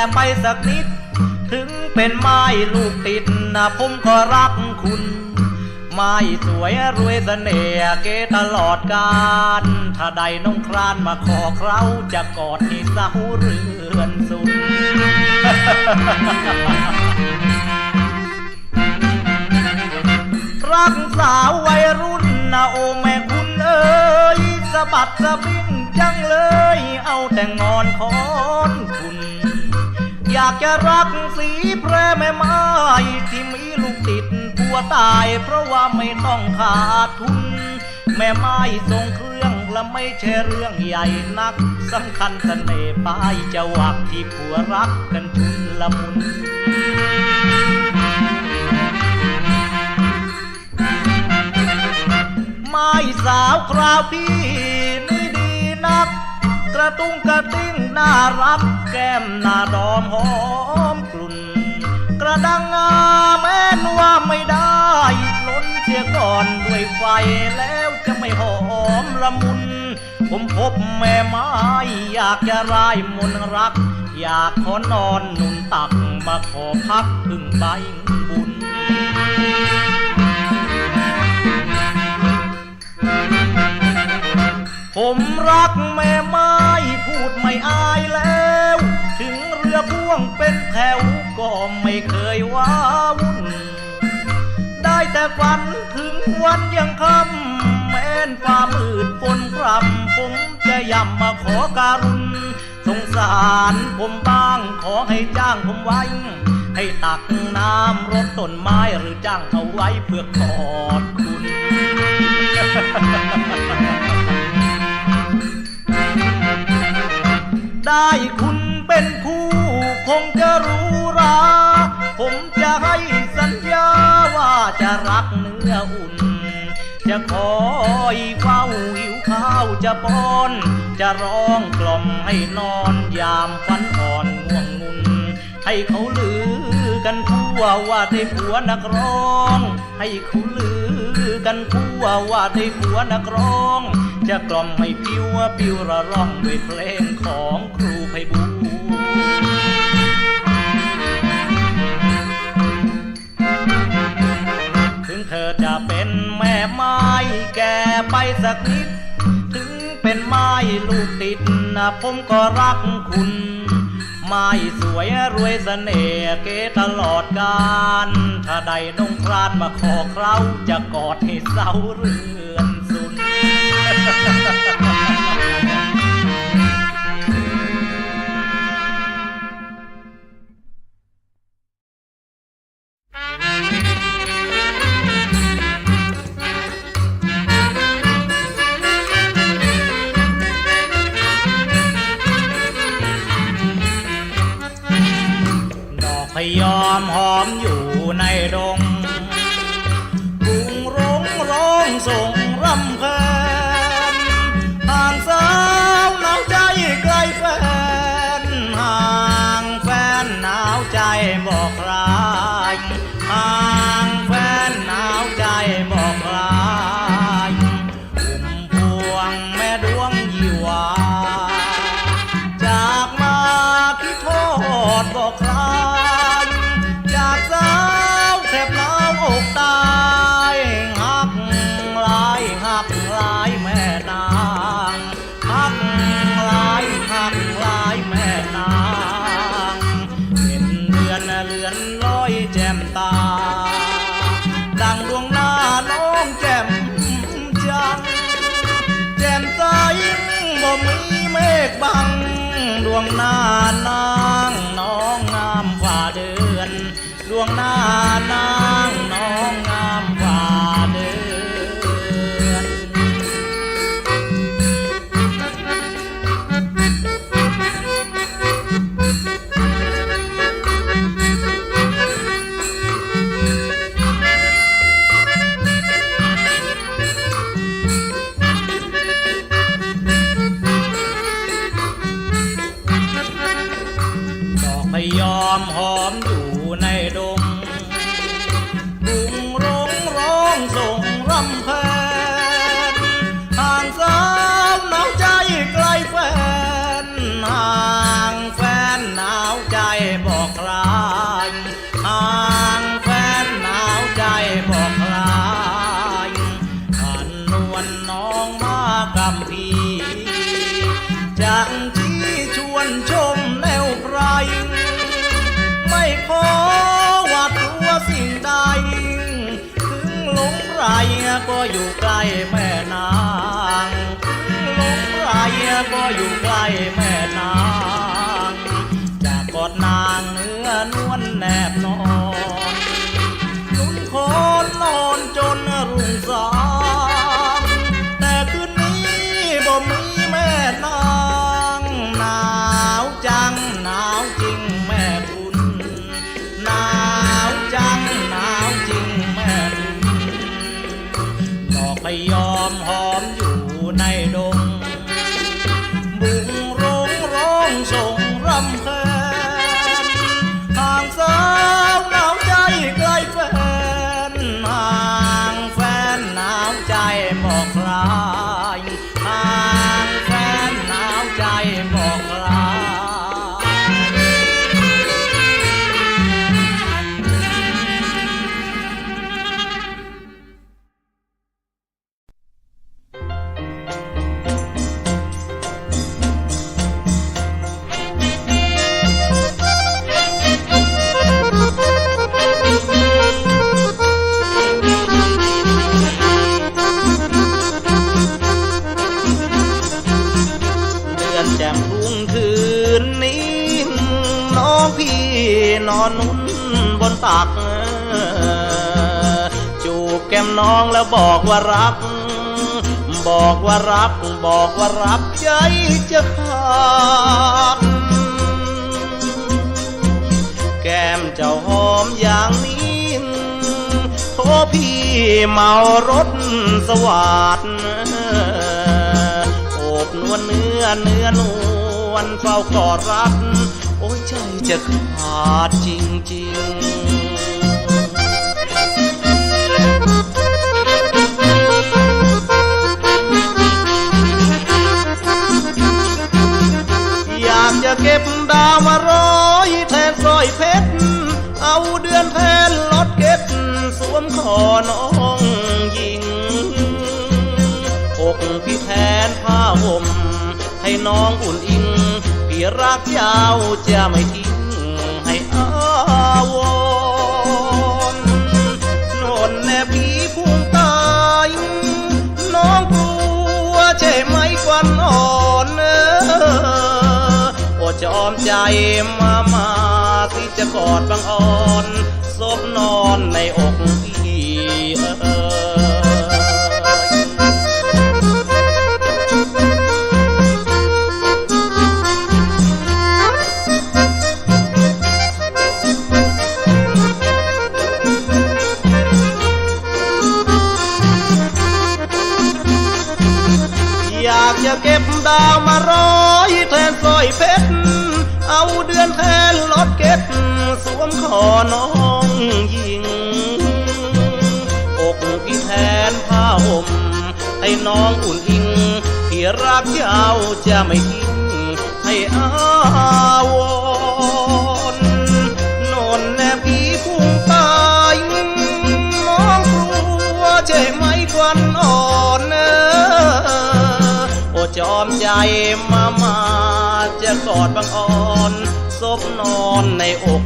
แก่ไปสักนิด ถึงเป็นไม้ลูกติดนะผมก็รักคุณ ไม้สวยรวยเสน่ห์เกตลอดกาลถ้าใดน้องครานมาขอเคราจะกอดให้เสาเรือนสุดรักสาววัยรุ่นนะโอแม่คุณเอ้ยสะบัดสะบินจังเลย เอาแต่งอนคอนคุณ อยากจะรักสีแพรแม่ไม้ที่มีลูกติดผัวตายเพราะว่าไม่ต้องขาดทุน แม่ไม้ทรงเครื่องและไม่ใช่เรื่องใหญ่นักสำคัญเสน่ห์ปลายจะวักที่ผัวรักกันชุนละมุนไม้สาวคราวพี่ ระตุ้งกระติ้งน่ารักแก้มน้าดอมหอมกลุ่น กระดังงาแม้นว่าไม่ได้ล้นเสียก่อนด้วยไฟแล้วจะไม่หอมละมุน ผมพบแม่ไม้อยากจะรายมนต์รัก อยากขอนอนนุนตักมาขอพักพึ่งใบบุญ ก็ไม่เคยว้าวุ่น ได้แต่ฝันถึงวันยังค่ำแม้นฟ้ามืดฝนพรำผมจะย่ำมาขอการุณ สงสารผมบ้างขอให้จ้างผมไว้ ให้ตักน้ำรดต้นไม้หรือจ้างเอาไว้เพื่อกอดคุณได้คุณเป็นคู่คงจะรู้ ราผมจะให้สัญญาว่าจะรักเนื้ออุ่น จะคอยเฝ้าหิวข้าวจะป้อน จะร้องกล่อมให้นอนยามฝันอ่อนง่วงงุน ให้เขาลือกันทั่วว่าได้ผัวนักร้อง ให้เขาลือกันทั่วว่าได้ผัวนักร้อง จะกล่อมให้ผิวปิวระร่องด้วยเพลงของครูไพบู สักนิด ถึงเป็นไม้ลูกติดนะผมก็รักคุณ ไม้สวยรวยเสน่ห์เกตลอดกาลถ้าใดนงครานมาขอเคราจะกอดให้เสาเรือนสุนด ส่งรำเพนห่างสาวหนาวใจไกลแฟนห่างแฟนหนาวใจบอกลาห่างแฟนหนาวใจบอกลาอุ่มพวงแม่ดวงยี่วาจากมาคิดโทษบอกใครจา งหน้านางน้องงามฝ่าเดือน ดวงหน้า ก็อยู่ใกล้แม่นางหลงไหลก็อยู่ใกล้แม่ ใจบอกลาย ตัก จูบแก้มน้องแล้วบอกว่ารัก บอกว่ารัก บอกว่ารักใจจะขาดแก้มเจ้าหอมอย่างนี้โทพี่เมารถสวัสดโอบนวลเนื้อเนื้อนวลเฝ้ากอดรักโอ้ยใจจะขาดจริงๆ อยเพชร เอาเดือนแทนลดเก็บสวมคอน้องหญิง อกพี่แทนผ้าห่ม ให้น้องอุ่นอิงพี่รักยาวจะไม่ทิ้งให้อาวรณ์โนนแน่พี่พุ่งตาย น้องกลัวใช่ไหมควันอ่อนเออจอมใจมามา ที่จะกอดบางอ่อนซบนอนในอกพี่ น้องอุ่นอิงพี่รักยาวจะไม่ทิ้งให้อาวรณ์โนนแนบพี่พุ่งตายน้องกลัวใช่ไหมควันอ่อนเออโอจอมใจมามาจะกอดบางอ่อนซบนอนในอก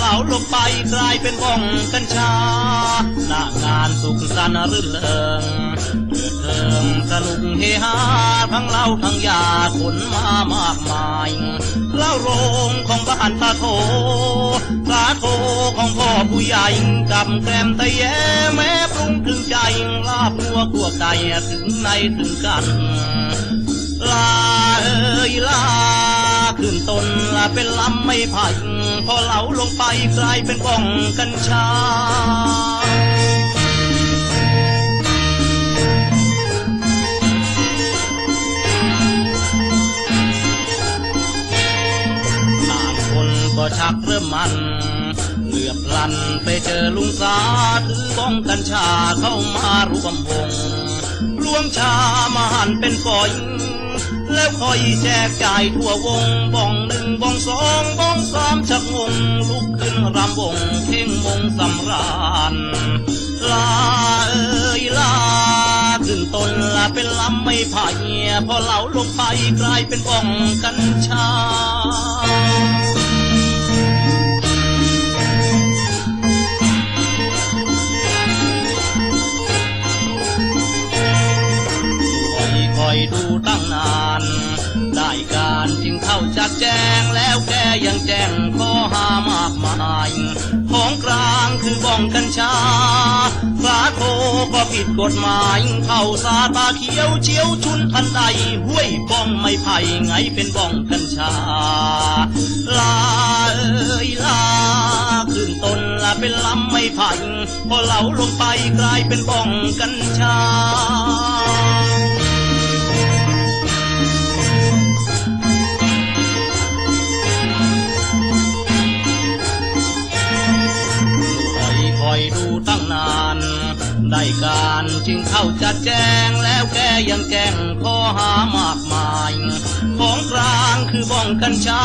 เหลาลงไปกลายเป็นบ้องกัญชาหน้างานสุขสันต์รื่นเริงเกิดเทิงสนุกเฮฮาทั้งเหล้าทั้งยาขนมามากมายเหล้าโรงของบ้านตาโทตาโทของพ่อผู้ใหญ่กับแกล้มตะแยแม้ปรุงถึงใจลาบหัวขัวไก่ถึงในถึงกันลาเอ้ยลาขึ้นต เป็นลำไม่ไผ่พอเหลาลงไปกลายเป็นบ้องกัญชานานคนก็ชักเริ่มมันเหลือบลันไปเจอลุงสาถือบ้องกัญชาเข้ามารุมวงรวมชามาหันเป็นฝอย แล้วคอยแจกจ่ายทั่ววงบ้องหนึ่งบ้องสองบ้องสามชักงงลุกขึ้นรำวงเพ่งมงสำราญลาเอ้ยลาขึ้นต้นละเป็นลำไม่ผ่พอเหลาลงไปกลายเป็นบ้องกัญชา กัญชาสาโทก็ผิดกฎหมายเข้าสาตาเขียวเชียวชุนทันใดห้วยบ้องไม่ไผ่ไงเป็นบ้องกัญชา ลาเอ้ยลาขึ้นต้นละเป็นลำไม่ไผ่พอเหลาลงไปกลายเป็นบ้องกัญชา ได้การจึงเข้าจัดแจงแล้วแกยังแจ้งข้อหามากมาย ของกลางคือบ้องกัญชา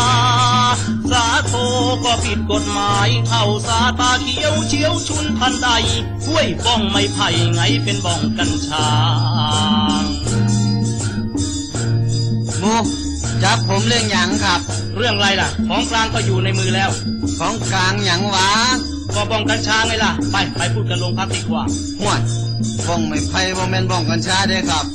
สาโทก็ผิดกฎหมายเข้าสาตาเขียวเชียวชุนทันใดห้วยบ้องไม่ไผ่ไงเป็นบ้องกัญชาหมูจับผมเรื่องหยังครับ เรื่องอะไรล่ะ ของกลางก็อยู่ในมือแล้ว ของกลางหยังหวะ ก็บ้องกัญชาไงล่ะ ไปไปพูดกันโรงพักดีกว่าห่วยบ้องไม่ไพ่บ่แม่นบ้องกัญชาเด้ครับ